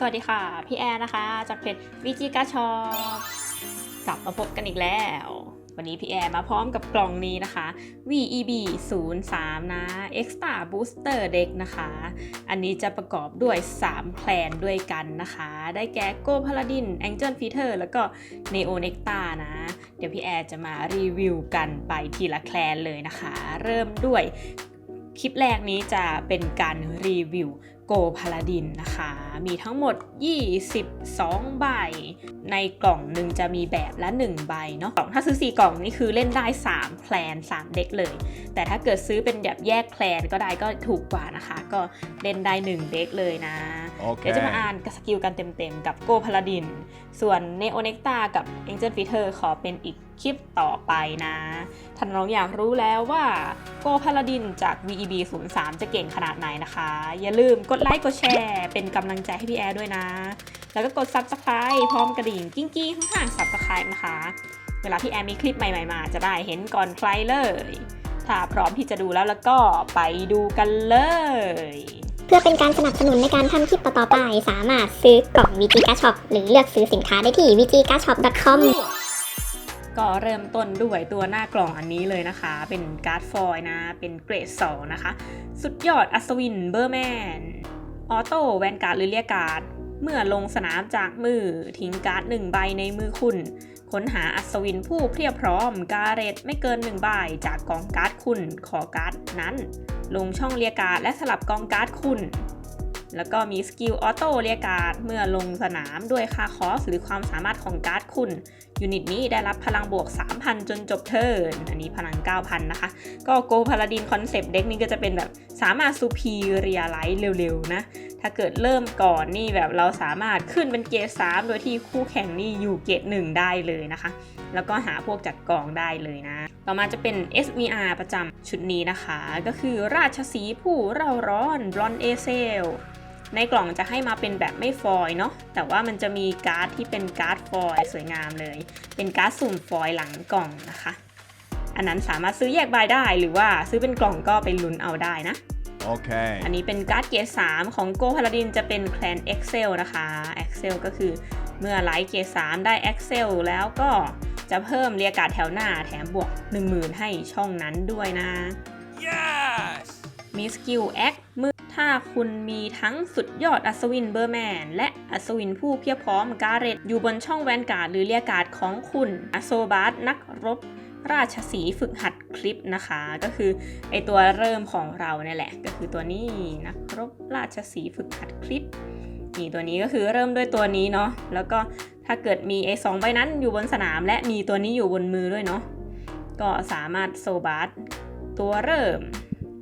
สวัสดีค่ะ พี่แอร์นะคะ จากเพจวิจิกาชอปกลับมาพบกันอีกแล้ว วันนี้พี่แอร์มาพร้อมกับกล่องนี้นะคะ VEB 0 3นะ Extra Booster Deck นะคะ อันนี้จะประกอบด้วย 3แพลนด้วยกันนะคะ ได้แก่ Go Paladin Angel Feeder แล้วก็ Neo Nectar นะ เดี๋ยวพี่แอร์จะมารีวิวกันไปทีละแคลนเลยนะคะ เริ่มด้วยคลิปแรกนี้จะเป็นการรีวิว โกพาลาดินนะคะ มีทั้งหมด 22 ใบ ในกล่องหนึ่งจะมีแบบละ 1 ใบเนาะกล่องถ้าซื้อ 4 กล่องนี่คือเล่นได้ 3แพลน 3 เด็กเลย แต่ถ้าเกิดซื้อเป็นแบบแยกแพลนก็ได้ก็ถูกกว่านะคะ ก็เล่นได้ 1 เด็กเลยนะ เดี๋ยวจะมาอ่านสกิลกันเต็มๆ กับโกพาลาดิน ส่วน n e o n e c t a กับ Angel f i t e r ขอเป็นอีกคลิปต่อไปนะท่านน้องอยากรู้แล้วว่าโกพาลาดินจาก VEB 0 3จะเก่งขนาดไหนนะคะ อย่าลืมกดไลค์กดแชร์ เป็นกำลังใจให้พี่แอร์ด้วยนะ แล้วก็กด Subscribe พร้อมกระดิ่งกิ้งกี้ข้างๆ Subscribe นะคะ เวลาพี่แอร์มีคลิปใหม่ๆมาจะได้เห็นก่อนใครเลยถ้าพร้อมที่จะดูแล้วแล้วก็ไปดูกันเลย เพื่อเป็นการสนับสนุนในการทำคลิปต่อๆไป สามารถซื้อกล่อง VG Card Shop หรือเลือกซื้อสินค้าได้ที่ vgcardshop.com ก็เริ่มต้นด้วยตัวหน้ากล่องอันนี้เลยนะคะ เป็นการ์ดฟอยล์นะ เป็นเกรด 2 นะคะ สุดยอดอัศวินเบอร์แมน ออโต้แวนการ์ดหรือเรียกการ์ด เมื่อลงสนามจากมือทิ้งการ์ดหนึ่งใบในมือคุณ ค้นหาอัศวินผู้เพียบพร้อม การเรตไม่เกินหนึ่งใบจากกองการ์ดคุณขอการ์ดนั้น ลงช่องเรียกการ์ดและสลับกองการ์ดคุณ แล้วก็มีสกิลออโต้เรียกการ์ดเมื่อลงสนามด้วยค่าคอสหรือความสามารถของการ์ดคุณ ยูนิตนี้ได้รับพลังบวก 3,000 จนจบเทิร์น อันนี้พลัง 9,000 นะคะ ก็โกพาลาดินคอนเซปต์เด็กนี้ก็จะเป็นแบบสามารถซูพีเรียไลท์เร็วๆนะ ถ้าเกิดเริ่มก่อนนี่แบบเราสามารถขึ้นเป็นเกรด3โดยที่คู่แข่งนี่อยู่เกรด1 ได้เลยนะคะ แล้วก็หาพวกจัดกองได้เลยนะ ต่อมาจะเป็น SVR ประจำชุดนี้นะคะ ก็คือราชสีห์ผู้เร่าร้อนบลอนเอเซล ในกล่องจะให้มาเป็นแบบไม่ฟอยล์เนาะแต่ว่ามันจะมีการ์ดที่เป็นการ์ดฟอยล์สวยงามเลย เป็นการ์ดสุ่มฟอยล์หลังกล่องนะคะ อันนั้นสามารถซื้อแยกใบได้หรือว่าซื้อเป็นกล่องก็ไปลุ้นเอาได้นะ Okay. อันนี้เป็นการ์ดเกียร์3ของโกพาลาดินจะเป็นแคลน Excel นะคะ Excel ก็คือเมื่อไลท์เกียร์3ได้ Excel แล้วก็จะเพิ่มเรียกการ์ดแถวหน้าแถมบวก 10,000 ให้ช่องนั้นด้วยนะ Yes. มีสกิลแอคเมื่อถ้า คุณมีทั้งสุดยอดอัศวินเบอร์แมน และอัศวินผู้เพียบพร้อมการเรตอยู่บนช่องแวนการ์ดหรือเรียการ์ดของคุณอโซบาสนักรบราชสีฝึกหัดคลิปนะคะ ก็คือไอตัวเริ่มของเราเนี่ยแหละ ก็คือตัวนี้นักรบราชสีฝึกหัดคลิปนี่ตัวนี้ก็คือเริ่มด้วยตัวนี้เนาะแล้วก็ถ้าเกิดมีไอสองใบนั้นอยู่บนสนาม และมีตัวนี้อยู่บนมือด้วยเนาะก็สามารถโซบาสตัวเริ่ม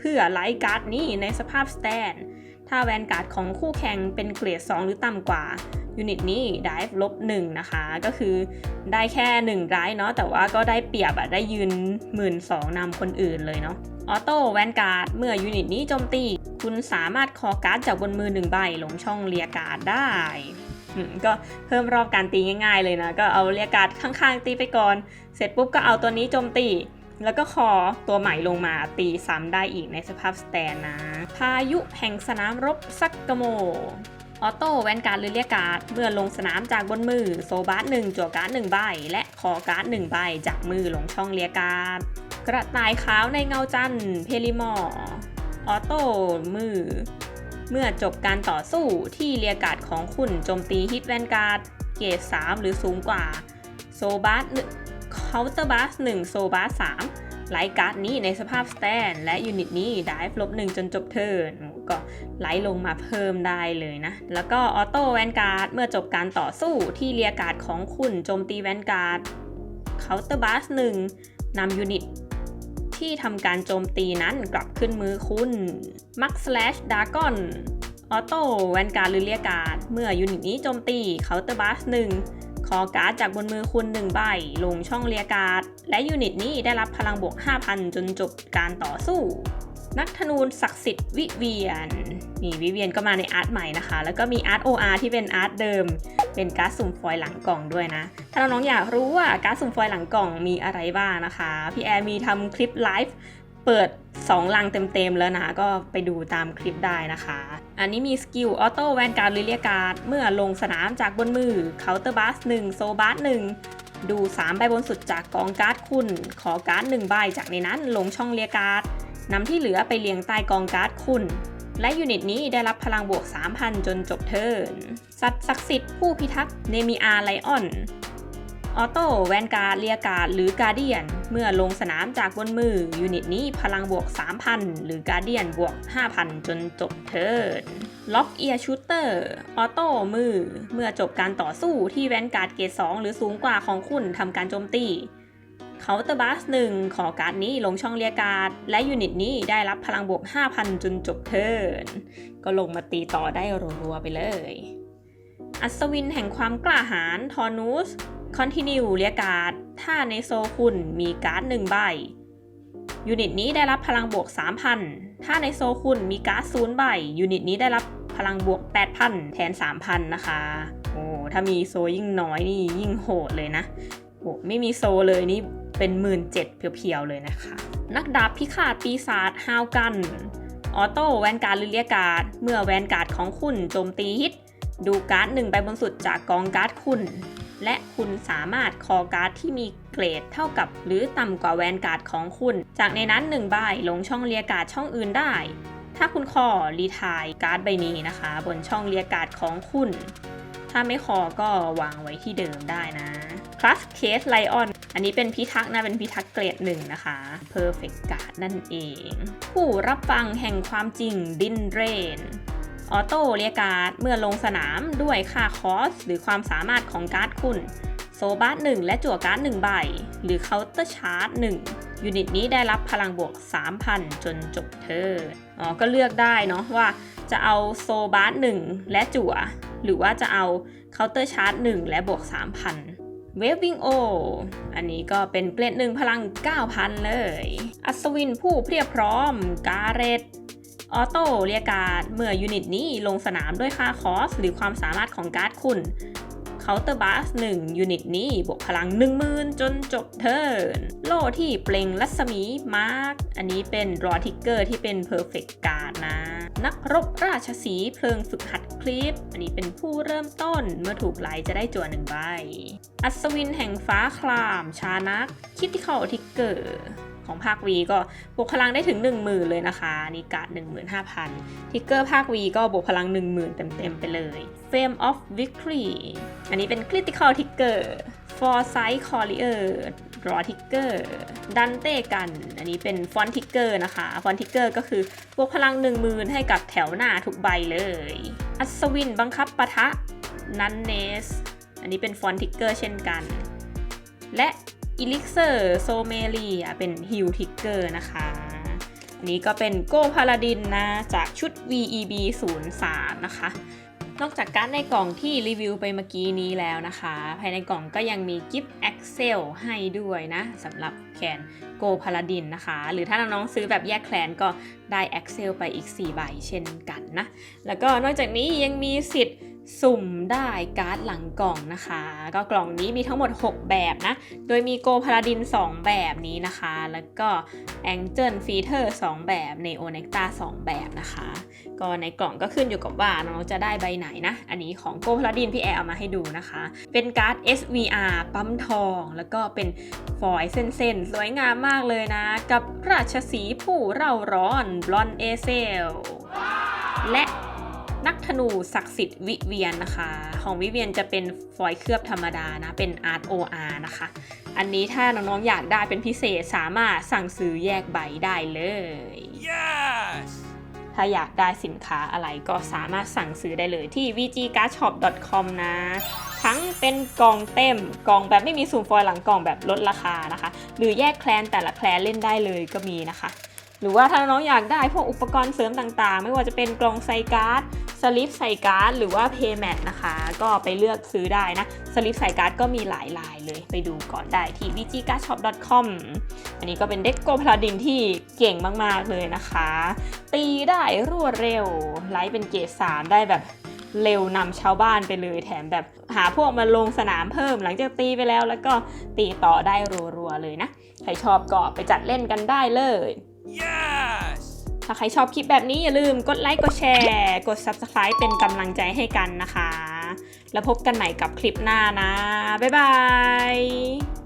เพื่อไลท์การ์ดนี้ในสภาพสแตน ถ้าแวนการ์ดของคู่แข่งเป็นเกรด 2 หรือต่ำกว่ายูนิตนี้ได้ลบ1นะคะ ก็คือได้แค่ 1 ร้ายเนาะแต่ว่าก็ได้เปรียบอะได้ยืน 1 2ื่นนำคนอื่นเลยเนาะออโต้แวนการ์ดเมื่อยูนิตนี้โจมตี คุณสามารถคอการ์ดจากบนมือ 1 ใบลงช่องเรียกการ์ดได้ก็เพิ่มรอบการตีง่าย ๆ เลยนะ ก็เอาเรียกการ์ดข้างๆ ตีไปก่อน เสร็จปุ๊บก็เอาตัวนี้โจมตี แล้วก็คอตัวใหม่ลงมาตีซ้ำได้อีกในสภาพสแตนนะ พายุแห่งสนามรบซักกโมออโต้แวนการ์ดหรือเรียกการ์ดเมื่อลงสนามจากบนมือ โซบาร์ดหนึ่งจั่วการ์ดหนึ่งใบ และคอการ์ดหนึ่งใบจากมือลงช่องเรียกการ์ดกระต่ายขาวในเงาจันทร์เพลิมอร์ออโต้มือ เมื่อจบการต่อสู้ที่เรียการ์ดของคุณโจมตีฮิตแวนการ์ดเกรด3หรือสูงกว่า โซบาร์ห นึ่งเคาน์เตอร์บาร์หนึ่งโซบาร์สามไลท์การ์ดนี้ในสภาพสแตนและยูนิตนี้ได้ลบหนึ่งจนจบเทิร์นก็ไลท์ลงมาเพิ่มได้เลยนะ แล้วก็ออโต้แวนการ์ดเมื่อจบการต่อสู้ที่เรียการ์ดของคุณโจมตีแวนการ์ดเคาน์เตอร์บัสหนึ่งนำยูนิตที่ทำการโจมตีนั้นกลับขึ้นมือคุณมักสแลชดากอนออโต้แวนการ์ดหรือเรียกการ์ดเมื่อยูนิตนี้โจมตีเคาน์เตอร์บัสหนึ่ง คอการ์ดจากบนมือคุณ 1 ใบ ลงช่องเรียการ์ด และยูนิตนี้ได้รับพลังบวก 5,000 จนจบการต่อสู้ นักธนูศักดิ์สิทธิ์วิเวียน นี่วิเวียนก็มาในอาร์ตใหม่นะคะ แล้วก็มีอาร์ต OR ที่เป็นอาร์ตเดิม เป็นการ์ดสุ่มฟอยล์หลังกล่องด้วยนะ ถ้าน้องๆอยากรู้ว่าการ์ดสุ่มฟอยล์หลังกล่องมีอะไรบ้างนะคะ พี่แอร์มีทำคลิปไลฟ์เปิด 2 ลังเต็มๆแล้วนะ ก็ไปดูตามคลิปได้นะคะ อันนี้มีสกิลออโต้แวนการ์ดหรือเรียการ์ดเมื่อลงสนามจากบนมือเคาน์เตอร์บัสหนึ่งโซบัสหนึ่งดู 3 ใบบนสุดจากกองการ์ดคุณ ขอการ์ดหนึ่งใบจากในนั้นลงช่องเรียกการ์ดนำที่เหลือไปเรียงใต้กองการ์ดคุณ และยูนิตนี้ได้รับพลังบวก 3,000 จนจบเทิร์นสัตว์ศักดิ์สิทธิ์ผู้พิทักษ์เนมิอาไลออน ออโต้แวนการ์ดเรียการ์ดหรือการเดียน เมื่อลงสนามจากบนมือ ยูนิตนี้พลังบวก 3,000 หรือการเดียนบวก 5,000 จนจบเทิร์นล็อกเอียร์ชูเตอร์ออโต้มือ เมื่อจบการต่อสู้ที่แวนการ์ดเกรด2หรือสูงกว่าของคุณทำการโจมตีเคาน์เตอร์บัสหนึ่งขอการ์ดนี้ลงช่องเรียการ์ดและยูนิตนี้ได้รับพลังบวก 5,000 จนจบเทิร์นก็ลงมาตีต่อได้รัวๆไปเลย อัศวินแห่งความกล้าหาญทอนูส คอนติเนียเรียการ์ดถ้าในโซคุณมีการ์ดหนึ่งใบ ยูนิตนี้ได้รับพลังบวก 3,000 ถ้าในโซคุณมีการ์ดศูนย์ใบ ยูนิตนี้ได้รับพลังบวก 8,000 แทน 3,000 นะคะ โอ้ ถ้ามีโซยิ่งน้อยนี่ยิ่งโหดเลยนะ โอ้ไม่มีโซเลยนี่เป็นหมื่นเจ็ดเพียวๆเลยนะคะ นักดาบพิฆาตปีศาจฮาวกันออโต้แวนการ์ดหรือเรียกการ์ดเมื่อแวนการ์ดของคุณโจมตีฮิต ดูการ์ดหนึ่งใบบนสุดจากกองการ์ดคุณ และคุณสามารถคอการ์ดที่มีเกรดเท่ากับ หรือต่ำกว่าแวนการ์ดของคุณ จากในนั้น1ใบลงช่องเรียการ์ดช่องอื่นได้ ถ้าคุณคอรีทายการ์ดใบนี้นะคะ บนช่องเรียการ์ดของคุณ ถ้าไม่คอก็วางไว้ที่เดิมได้นะ Crush Case Lion อันนี้เป็นพิทักษ์นะเป็นพิทักษ์เกรดหนึ่งนะคะ Perfect Guard นั่นเอง ผู้รับฟังแห่งความจริงดินเรน ออโต้เรียการ์ดเมื่อลงสนามด้วยค่าคอส หรือความสามารถของการ์ดคุณ โซบาร์หนึ่งและจั่วการ์ดหนึ่งใบ หรือเคาน์เตอร์ชาร์จหนึ่งยูนิตนี้ได้รับพลังบวก 3,000 จนจบเทิร์นอ๋อก็เลือกได้เนาะว่าจะเอาโซบาร์หนึ่งและจั่ว หรือว่าจะเอาเคาน์เตอร์ชาร์จหนึ่งและบวก 3,000เวฟวิ่งโอ อันนี้ก็เป็นเกรดหนึ่งพลัง 9,000 เลย อัศวินผู้เพียบพร้อม กาเรต ออโต้เรียกการ์ดเมื่อยูนิตนี้ลงสนามด้วยค่าคอสหรือความสามารถของการ์ดคุณเคาน์เตอร์บัส1ยูนิตนี้บวกพลัง 10,000 จนจบเทิร์นโล่ที่เปล่งรัศมีมาร์กอันนี้เป็นรอทิกเกอร์ที่เป็นเพอร์เฟกต์การ์ดนะ นักรบราชสีเพลิงฝึกหัดคลิป อันนี้เป็นผู้เริ่มต้นเมื่อถูกไล่จะได้จั่วหนึ่งใบ อัศวินแห่งฟ้าคลาม ชานักคิดที่เขาทิกเกอร์ ของภาค V ก็บวกพลังได้ถึง 10,000 เลยนะคะนี่กาด15,000 ทิกเกอร์ภาค V ก็บวกพลัง 10,000 เต็มๆไปเลย Fame of Victory อันนี้เป็น Critical Trigger Foresight Courier Draw Trigger Dante กัน อันนี้เป็น Font Trigger นะคะ Font Trigger ก็คือบวกพลัง10,000ให้กับแถวหน้าทุกใบเลย อัศวินบังคับปะทะนันเนส อันนี้เป็นฟอนต์ทิกเกอร์เช่นกัน และ e l i x i r s o m e l i a เป็น Heal Trigger นะคะอันนี้ก็เป็นโกพาลาดินนะ จากชุด VEB 0 3นะคะ นอกจากการดในกล่องที่รีวิวไปเมื่อกี้นี้แล้วนะคะ ภายในกล่องก็ยังมีกิฟต์ Excel ให้ด้วยนะสำหรับแคนโกพาลาดินนะคะ หรือถ้าน้องๆซื้อแบบแยกแคลนก็ได้ Excel ไปอีก 4 ใบเช่นกันนะ แล้วก็นอกจากนี้ยังมีสิทธิ์ สุ่มได้การ์ดหลังกล่องนะคะ ก็กล่องนี้มีทั้งหมด 6 แบบนะ โดยมีโกพา a ดิน 2 แบบนี้นะคะ แล้วก็ Angel Feeder 2แบบ Neo Nectar 2แบบนะคะ ก็ในกล่องก็ขึ้นอยู่กับว่าน้องจะได้ใบไหนนะ อันนี้ของโกพา a ดินพี่แอร์เอามาให้ดูนะคะ เป็นการ์ด SVR ปั๊มทอง แล้วก็เป็นฟอยล์เส้นๆ สวยงามมากเลยนะ กับราชสีผู้เร่าร้อนบลอนเอเซลและ นักธนูศักดิ์สิทธิ์วิเวียนนะคะ ของวิเวียนจะเป็นฟอยล์เคลือบธรรมดานะ เป็น Art OR นะคะ อันนี้ถ้าน้องๆอยากได้เป็นพิเศษสามารถสั่งซื้อแยกใบได้เลย Yes! ถ้าอยากได้สินค้าอะไรก็สามารถสั่งซื้อได้เลยที่ vgcardshop.com นะ ทั้งเป็นกล่องเต็มกล่องแบบไม่มีสุ่มฟอยล์หลังกล่องแบบลดราคานะคะ หรือแยกแคลนแต่ละแคลนเล่นได้เลยก็มีนะคะ หรือว่าถ้าน้องอยากได้พวกอุปกรณ์เสริมต่างๆ ไม่ว่าจะเป็นกล่องใส่การ์ดสลิปใส่การ์ดหรือว่าเพย์แมทนะคะ ก็ไปเลือกซื้อได้นะสลิปใส่การ์ดก็มีหลายลายเลยไปดูก่อนได้ที่ vgcardshop.com อันนี้ก็เป็นเด็กโกพลาดินที่เก่งมากๆเลยนะคะ ตีได้รวดเร็ว ไลท์เป็นเกรด3ได้แบบเร็วนำชาวบ้านไปเลยแถมแบบหาพวกมาลงสนามเพิ่มหลังจากตีไปแล้วแล้วก็ตีต่อได้รัวๆเลยนะ ใครชอบก็ไปจัดเล่นกันได้เลย Yes! ถ้าใครชอบคลิปแบบนี้อย่าลืมกดไลค์กดแชร์ กด Subscribe เป็นกำลังใจให้กันนะคะ แล้วพบกันใหม่กับคลิปหน้านะ บ๊ายบาย